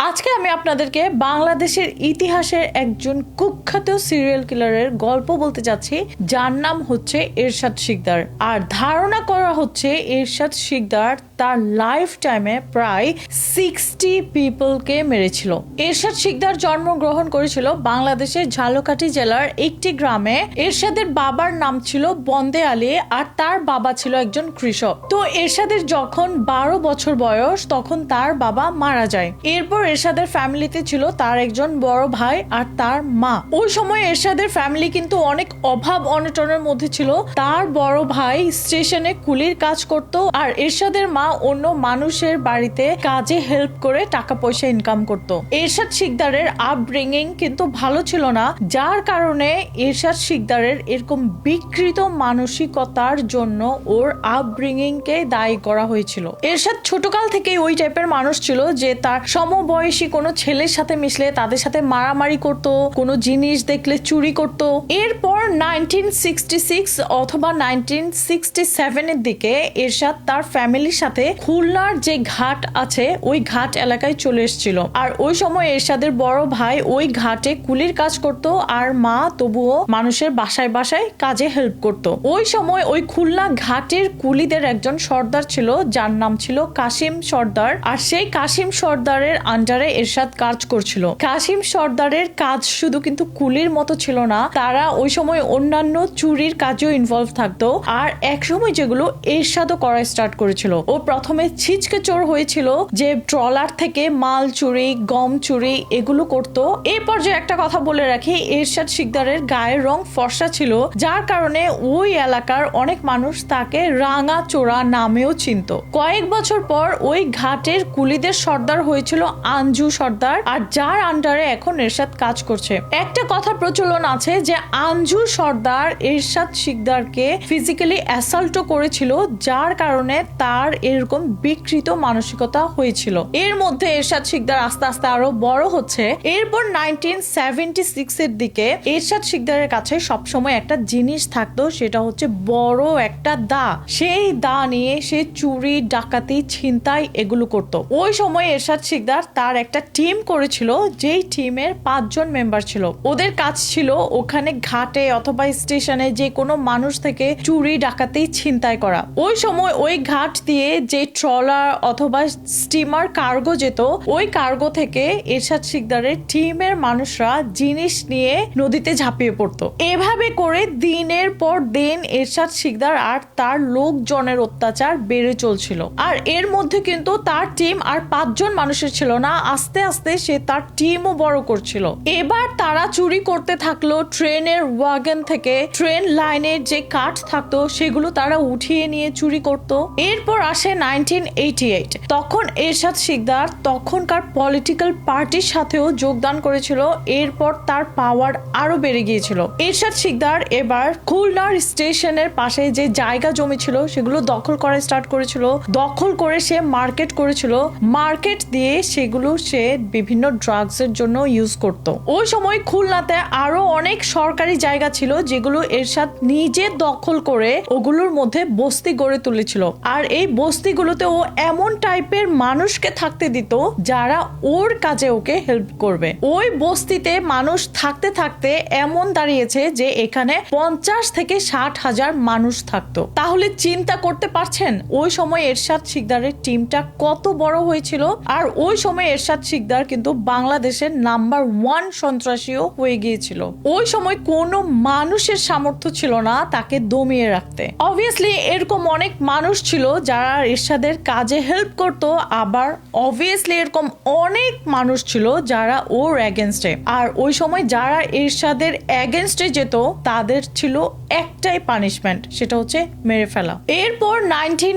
আজকে আমি আপনাদেরকে বাংলাদেশের ইতিহাসের একজন কুখ্যাত সিরিয়াল কিলারের গল্প বলতে যাচ্ছি, যার নাম হচ্ছে এরশাদ শিকদার। আর ধারণা করা হচ্ছে এরশাদ শিকদার তার লাইফ টাইমে প্রায় সিক্সটি পিপলকে মেরেছিল। এরশাদ শিকদার জন্মগ্রহণ করেছিল বাংলাদেশের ঝালকাঠি জেলার একটি গ্রামে। এরশাদের বাবার নাম ছিল বন্দে আলী, আর তার বাবা ছিল একজন কৃষক। তো এরশাদের যখন বারো বছর বয়স, তখন তার বাবা মারা যায়। এরপর এরশাদের ফ্যামিলিতে ছিল তার একজন বড় ভাই আর তার মা। ওই সময় এরশাদের ফ্যামিলি কিন্তু অনেক অভাব অনটনের মধ্যে ছিল। তার বড় ভাই স্টেশনে কুলির কাজ করত আর এরশাদের মা অন্য মানুষের বাড়িতে কাজে হেল্প করে টাকা পয়সা ইনকাম করত। এরশাদ শিকদারের আপব্রিঙ্গিং কিন্তু ভালো ছিল না, যার কারণে এরশাদ শিকদারের এরকম বিকৃত মানসিকতার জন্য ওর আপব্রিঙ্গিং কে দায়ী করা হয়েছিল। এরশাদ ছোটকাল থেকে ওই টাইপের মানুষ ছিল যে তার সমবয়সী কোনো ছেলের সাথে মিশলে, তাদের সাথে মারামারি করতো, কোনো জিনিস দেখলে চুরি করতো। এরপর নাইনটিন সিক্সটি সিক্স অথবা দিকে এরশাদ তার ফ্যামিলির সাথে খুলনার যে ঘাট আছে, ওই ঘাট এলাকায় চলে এসেছিল। আর ওই সময় এরশাদের বড় ভাই ওই ঘাটে কুলির কাজ করত আর মা তবুও মানুষের বাসায় বাসায় কাজে হেল্প করত। ওই সময় ওই খুলনা ঘাটের কুলিদের একজন সর্দার ছিল, যার নাম ছিল কাশিম সর্দার। আর সেই কাশিম সর্দারের আন্ডারে এরশাদ কাজ করছিল। কাশিম সর্দারের কাজ শুধু কিন্তু কুলির মতো ছিল না, তারা ওই সময় অন্যান্য চুরির কাজেও ইনভলভ থাকতো। আর এক সময় যেগুলো এরশাদও করা স্টার্ট করেছিল। ও প্রথমে ছিচকে চোর হয়েছিল যে ট্রলার থেকে মাল চুরি, গম চুরি এগুলো করত। এই পর্যায়ে একটা কথা বলে রাখি, এরশাদ শিকদারের গায়ের রং ফর্সা ছিল, যার কারণে ওই এলাকার অনেক মানুষ তাকে রাঙা চোরা নামেও চিনত। কয়েক বছর পর ওই ঘাটের কুলিদের সর্দার হয়েছিল আঞ্জু সর্দার, আর যার আন্ডারে এখন এরশাদ কাজ করছে। একটা কথা প্রচলন আছে যে আঞ্জু সর্দার এরশাদ শিকদারকে ফিজিক্যালি অ্যাসাল্টও করেছিল, যার কারণে তার এরকম বিকৃত মানসিকতা হয়েছিল। এর মধ্যে এরশাদ শিকদার আস্তে আস্তে আরও বড় হচ্ছে। এরপর নাইনটিন সেভেন্টি সিক্স এর দিকে এরশাদ শিকদারের কাছে সবসময় একটা জিনিস থাকতো, সেটা হচ্ছে বড় একটা দা। সেই দা নিয়ে সে চুরি, ডাকাতি, ছিনতাই এগুলো করত। ওই সময় এরশাদ শিকদার তার একটা টিম করেছিল, যেই টিমের পাঁচজন মেম্বার ছিল। ওদের কাজ ছিল ওখানে ঘাটে অথবা স্টেশনে যে কোনো মানুষ থেকে চুরি, ডাকাতি, ছিনতাই করা। ওই সময় ওই ঘাট দিয়ে যে ট্রলার অথবা স্টিমার কার্গো যেত, ওই কার্গো থেকে এরশাদ শিকদারের টিমের মানুষরা জিনিস নিয়ে নদীতে ঝাঁপিয়ে পড়তো। এভাবে করে দিনের পর দিন এরশাদ শিকদার আর তার লোকজনের অত্যাচার বেড়ে চলছিল। আর এর মধ্যে কিন্তু তার টিম আর পাঁচজন মানুষের ছিল না, আস্তে আস্তে সে তার টিমও বড় করছিল। এবার তারা চুরি করতে থাকল ট্রেনের ওয়াগন থেকে ট্রেন লাইনের যে কাঠ থাকতো, সেগুলো তারা উঠিয়ে নিয়ে চুরি করত। এরপর আসে নাইনটিন তখন এরশাদ শিকদার তখনকার পলিটিক্যাল পার্টির সাথেও যোগদান করেছিল, এরপর তার পাওয়ার আরও বেড়ে গিয়েছিল। এরশাদ শিকদার এবার খুলনার স্টেশনের পাশে যে জায়গা জমি ছিল, সেগুলো দখল করা স্টার্ট করেছিল। দখল করে সে মার্কেট করেছিল। মার্কেট দিয়ে সেগুলো সে বিভিন্ন ড্রাগস এর জন্য ইউজ করত। ওই সময় খুলনাতে আরও অনেক সরকারি জায়গা ছিল যেগুলো এরশাদ নিজে দখল করে ওগুলোর মধ্যে বস্তি গড়ে তুলেছিল। আর এই বস্তিগুলোতে ও এমন টাইপের মানুষকে থাকতে দিত, যারা ওর কাজে ওকে হেল্প করবে। ওই বস্তিতে মানুষ থাকতে থাকতে এমন দাঁড়িয়েছে যে এখানে পঞ্চাশ থেকে ষাট হাজার মানুষ থাকতো। তাহলে চিন্তা করতে পারছেন? ওই সময় এরশাদ শিকদারের টিমটা কত বড় হয়েছিল, আর ওই সময় এরশাদ শিকদার কিন্তু বাংলাদেশের নাম্বার ওয়ান সন্ত্রাসীও হয়ে গিয়েছিল। ওই সময় কোনো মানুষের সামর্থ্য ছিল না তাকে দমিয়ে রাখতে। অবভিয়াসলি এরকম অনেক মানুষ ছিল যারা এরশাদের কাজে হেল্প করত, আবার অবভিয়াসলি এরকম অনেক মানুষ ছিল যারা ওর অ্যাগেনস্টে আর ওই সময় যারা এরশাদের অ্যাগেনস্টে যেত, তাদের ছিল একটাই পানিশমেন্ট সেটা হচ্ছে মেরে ফেলা। এরপর নাইনটিন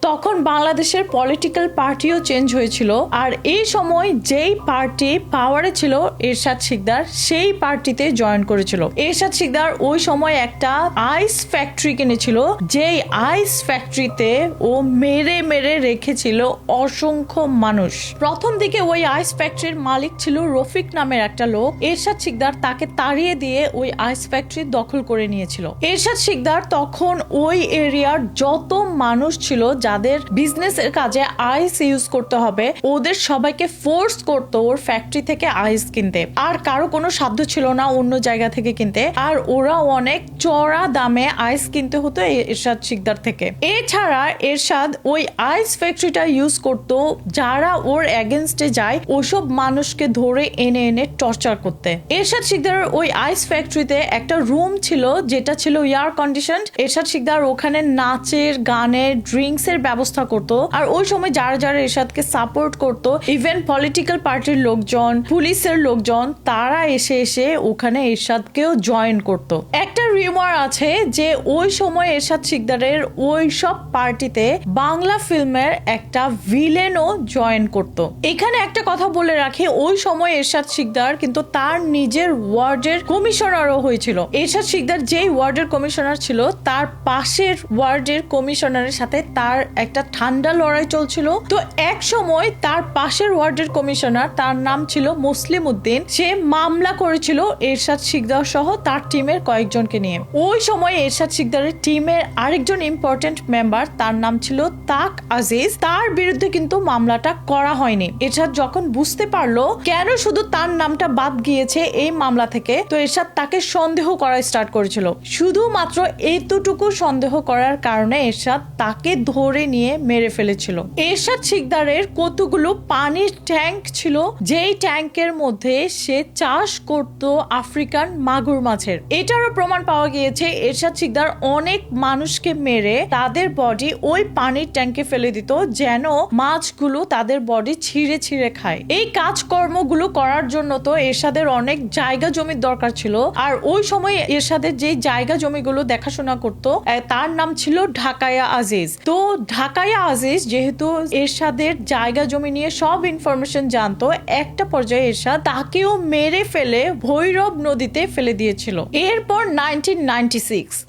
তখন বাংলাদেশের পলিটিক্যাল পার্টিও চেঞ্জ হয়েছিল, আর এই সময় যেই পার্টি পাওয়ারে ছিল, এরশাদ শিকদার সেই পার্টিতে জয়েন করেছিল। এরশাদ শিকদার ওই সময় একটা আইস ফ্যাক্টরি কিনেছিল, যেই আইস ফ্যাক্টরিতে ও মেরে মেরে রেখেছিল অসংখ্য মানুষ। প্রথম দিকে ওই আইস ফ্যাক্টরির মালিক ছিল রফিক নামের একটা লোক। এরশাদ শিকদার তাকে তাড়িয়ে দিয়ে ওই আইস ফ্যাক্টরি দখল করে করে নিয়েছিল। এরশাদ শিকদার তখন ওই এরিয়ার যত মানুষ ছিল, যাদের বিজনেসের কাজে আইস ইউজ করতে হবে, ওদের সবাইকে ফোর্স করতো ওর ফ্যাক্টরি থেকে আইস কিনতে। আর কারও কোনো সাধ্য ছিল না অন্য জায়গা থেকে কিনতে। আর ওরা অনেক চড়া দামে আইস কিনতে হতো এরশাদ শিকদার থেকে। এছাড়া এরশাদ ওই আইস ফ্যাক্টরিটা ইউজ করতো যারা ওর এগেনস্টে যায়, ওসব মানুষকে ধরে এনে এনে টর্চার করতে। এরশাদ শিকদারের ওই আইস ফ্যাক্টরিতে একটা রুম ছিল যেটা ছিল এয়ার কন্ডিশন এরশাদ শিকদার ওখানে নাচের, গানের ড্রিঙ্কস এর ব্যবস্থা করতো। আর ওই সময় যারা যারা এরশাদকে সাপোর্ট করতো, ইভেন পলিটিক্যাল পার্টির লোকজন, পুলিশের লোকজন, তারা এসে এসে ওখানে এরশাদকেও জয়েন করত। একটা রিমার আছে যে ওই সময় এরশাদ শিকদারের ওই সব পার্টিতে বাংলা ফিল্মের একটা ভিলেনও জয়েন করত। এখানে একটা কথা বলে রাখি, ওই সময় এরশাদ শিকদার কিন্তু তার নিজের ওয়ার্ডের কমিশনারও হয়েছিল। এরশাদ শিকদার যেই ওয়ার্ডের কমিশনার ছিল, তার পাশের ওয়ার্ডের কমিশনারের সাথে তার একটা ঠান্ডা লড়াই চলছিল। তো এক সময় তার পাশের ওয়ার্ডের কমিশনার, তার নাম ছিল মুসলিম উদ্দিন, সে মামলা করেছিল এরশাদ শিকদার সহ তার টিমের কয়েকজনকে নিয়ে। ওই সময় এরশাদ শিকদারের টিমের আরেকজন ইম্পর্টেন্ট মেম্বার তার নাম ছিল তাক আজিজ। তার বিরুদ্ধে কিন্তু মামলাটা করা হয়নি। এরশাদ যখন বুঝতে পারল কেন শুধু তার নামটা বাদ গিয়েছে এই মামলা থেকে, তো এরশাদ তাকে সন্দেহ করা স্টার্ট করেছিল। শুধুমাত্র এতটুকু সন্দেহ করার কারণে এরশাদ তাকে ধরে নিয়ে মেরে ফেলেছিল। এরশাদ শিকদারের কতগুলো পানির ট্যাঙ্ক ছিল, যেই ট্যাঙ্কের মধ্যে সে চাষ করত আফ্রিকান মাগুর মাছের। এটারও প্রমাণ পাওয়া গিয়েছে, এরশাদ শিকদার অনেক মানুষকে মেরে তাদের বডি ওই পানির ট্যাঙ্কে ফেলে দিত, যেন মাছগুলো তাদের বডি ছিঁড়ে ছিঁড়ে খায়। এই কাজকর্মগুলো করার জন্য তো এরশাদের অনেক জায়গা জমির দরকার ছিল, আর ওই সময় এরশাদের যে জায়গা জমিগুলো দেখাশোনা করত তার নাম ছিল ঢাকায়া আজিজ। তো ঢাকায়া আজিজ যেহেতু এরশাদের জায়গা জমি নিয়ে সব ইনফরমেশন জানতো, একটা পর্যায়ে এরশাদ তাকেও মেরে ফেলে ভৈরব নদীতে ফেলে দিয়েছিল। এরপর নাইনটিন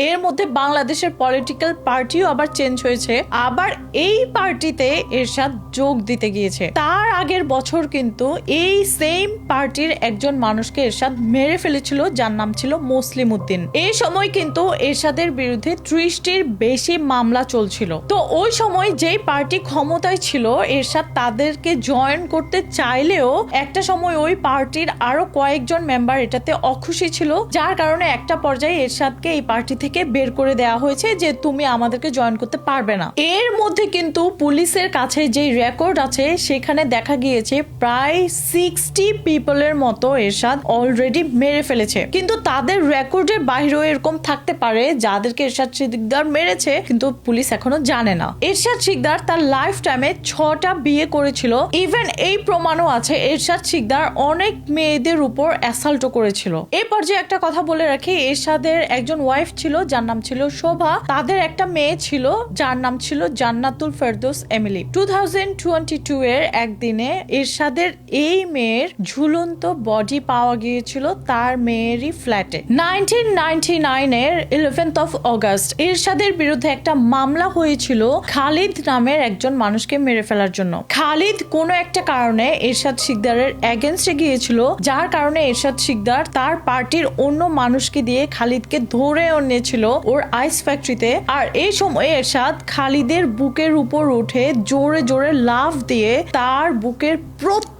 এর মধ্যে বাংলাদেশের পলিটিক্যাল পার্টিও আবার চেঞ্জ হয়েছে। আবার এই পার্টিতে এরশাদ যোগ দিতে গিয়েছে। তার আগের বছর কিন্তু এই সেম পার্টির একজন মানুষকে এরশাদ মেরে ফেলেছিল, যার নাম ছিল মুসলিম উদ্দিন সময় কিন্তু এরশাদের বিরুদ্ধে ত্রিশটির বেশি মামলা চলছিল। তো ওই সময় যেই পার্টি ক্ষমতায় ছিল, এরশাদ তাদেরকে জয়েন করতে চাইলেও একটা সময় ওই পার্টির আরও কয়েকজন মেম্বার এটাতে অখুশি ছিল, যার কারণে একটা পর্যায়ে এরশাদকে এই পার্টি থেকে বের করে দেওয়া হয়েছে যে, তুমি আমাদেরকে জয়েন করতে পারবে না। এর মধ্যে কিন্তু পুলিশের কাছে যে রেকর্ড আছে, সেখানে দেখা গিয়েছে প্রায় সিক্সটি পিপলের মতো এরশাদ অলরেডি মেরে ফেলেছে। কিন্তু তাদের রেকর্ডের বাইরেও এরকম থাকতে পারে, যাদেরকে এরশাদ শিকদার মেরেছে, কিন্তু পুলিশ এখনও জানে না। এরশাদ শিকদার তার লাইফ টাইমে ছটা বিয়ে করেছিল। ইভেন এই প্রমাণও আছে, এরশাদ শিকদার অনেক মেয়েদের উপর অ্যাসাল্টও করেছিল। এই পর্যায়ে একটা কথা বলে রাখি, এরশাদের একজন ওয়াইফ ছিল, যার নাম ছিল শোভা। তাদের একটা মেয়ে ছিল, যার নাম ছিল Jannatul Ferdous Emily. Two thousand twenty two এর একদিনে এরশাদের এই মেয়ের ঝুলন্ত বডি পাওয়া গিয়েছিল তার মেয়েরই ফ্ল্যাটে nineteen ninety eleventh of August এরশাদের বিরুদ্ধে একটা মামলা হয়েছিল খালিদ নামের একজন মানুষকে মেরে ফেলার জন্য। খালিদ কোনো একটা কারণে এরশাদ শিকদারের এগেনস্টে গিয়েছিল, যার কারণে এরশাদ শিকদার তার পার্টির অন্য মানুষকে দিয়ে খালিদকে ধরে এনেছিল ওর আইস ফ্যাক্টরিতে আর এই সময় এরশাদ খালিদের বুকের উপর উঠে জোরে জোরে লাফ দিয়ে তার বুকের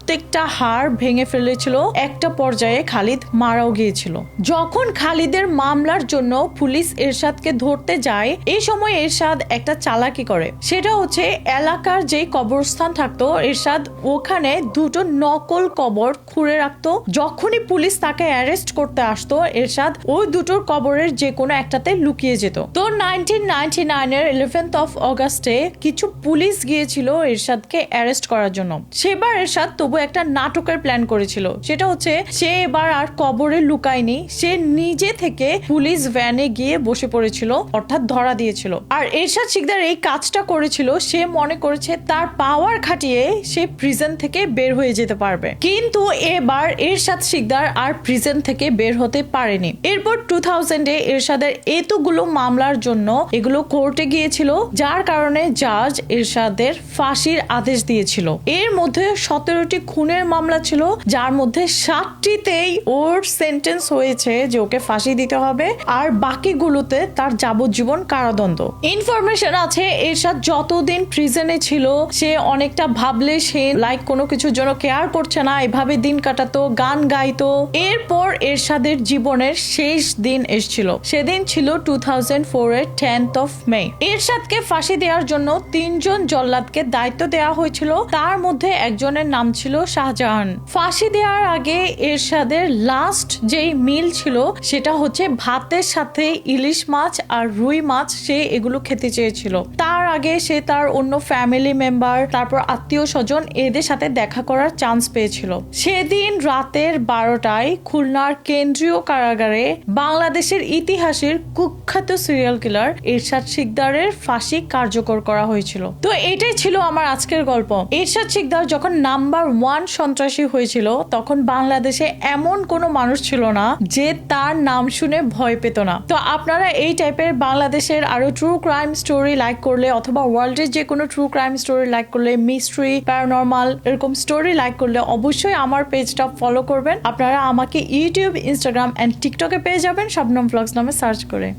প্রত্যেকটা হাড় ভেঙে ফেলেছিল। একটা পর্যায়ে খালিদ মারাও গিয়েছিল। যখন খালিদের মামলার জন্য পুলিশ এরশাদকে ধরতে যায়, এই সময় এরশাদ একটা চালাকি করে। সেটা হচ্ছে, এলাকার যে কবরস্থান থাকতো, এরশাদ ওখানে দুটো নকল কবর খুঁড়ে রাখতো। যখনই পুলিশ তাকে অ্যারেস্ট করতে আসতো, এরশাদ ওই দুটোর কবরের যে কোনো একটাতে লুকিয়ে যেত। তো নাইনটিন নাইনটি নাইনের ইলেভেন্থ অফ অগাস্টে কিছু পুলিশ গিয়েছিল এরশাদকে অ্যারেস্ট করার জন্য। সেবার এরশাদ তবু একটা নাটকের প্ল্যান করেছিল। সেটা হচ্ছে, সে এবার আর কবরে লুকায়নি, সে নিজে থেকে পুলিশ ভ্যানে গিয়ে বসে পড়েছিল, অর্থাৎ ধরা দিয়েছিল। আর এরশাদ শিকদার এই কাজটা করেছিল, সে মনে করেছে তার পাওয়ার খাটিয়ে সে প্রিজন থেকে বের হয়ে যেতে পারবে। কিন্তু এবার এরশাদ শিকদার আর প্রিজন থেকে বের হতে পারেনি। এরপর টু থাউজেন্ডে এরশাদের এতগুলো মামলার জন্য এগুলো কোর্টে গিয়েছিল, যার কারণে জাজ এরশাদের ফাঁসির আদেশ দিয়েছিল। এর মধ্যে সতেরোটি খুনের মামলা ছিল, যার মধ্যে সাতটিতেই ওর সেন্টেন্স হয়েছে যে ওকে ফাঁসি দিতে হবে, আর বাকিগুলোতে তার যাবজ্জীবন কারাদণ্ড। ইনফরমেশন আছে, এরশাদ যতদিন প্রিজনে ছিল, সে অনেকটা ভাবলে সে লাইক কোনো কিছুর জন্য কেয়ার করছে না, এভাবে দিন কাটাতো, গান গাইতো। এরপর এরশাদের জীবনের শেষ দিন এসেছিল। সেদিন ছিল টু থাউজেন্ড ফোর এর টেন্থ অফ মে এরশাদকে ফাঁসি দেওয়ার জন্য তিনজন জল্লাদকে দায়িত্ব দেওয়া হয়েছিল। তার মধ্যে একজনের নাম ছিল শাহজাহান। ফাঁসি দেওয়ার আগে এরশাদের লাস্ট যেই মিল ছিল, সেটা হচ্ছে ভাতের সাথে ইলিশ মাছ আর রুই মাছ সে এগুলো খেতে চেয়েছিল। তার আগে সে তার অন্য ফ্যামিলি মেম্বার তারপর আত্মীয় স্বজন এদের সাথে দেখা করার চান্স পেয়েছিল। সেদিন রাতের বারোটায় খুলনার কেন্দ্রীয় কারাগারে বাংলাদেশের ইতিহাসের কুখ্যাত সিরিয়াল কিলার এরশাদ শিকদারের ফাঁসি কার্যকর করা হয়েছিল। তো এটাই ছিল আমার আজকের গল্প। এরশাদ শিকদার যখন নাম্বার ওয়ান সন্ত্রাসী হয়েছিল, তখন বাংলাদেশে এমন কোনো মানুষ ছিল না যে তার নাম শুনে ভয় পেত না। তো আপনারা এই টাইপের বাংলাদেশের আরও ট্রু ক্রাইম স্টোরি লাইক করলে অথবা ওয়ার্ল্ডের যে কোনো ট্রু ক্রাইম স্টোরি লাইক করলে মিস্ট্রি প্যারানর্মাল এরকম স্টোরি লাইক করলে অবশ্যই আমার পেজটা ফলো করবেন। আপনারা আমাকে ইউটিউব ইনস্টাগ্রাম অ্যান্ড টিকটকে পেয়ে যাবেন। শবনম ব্লগস নামে সার্চ করে।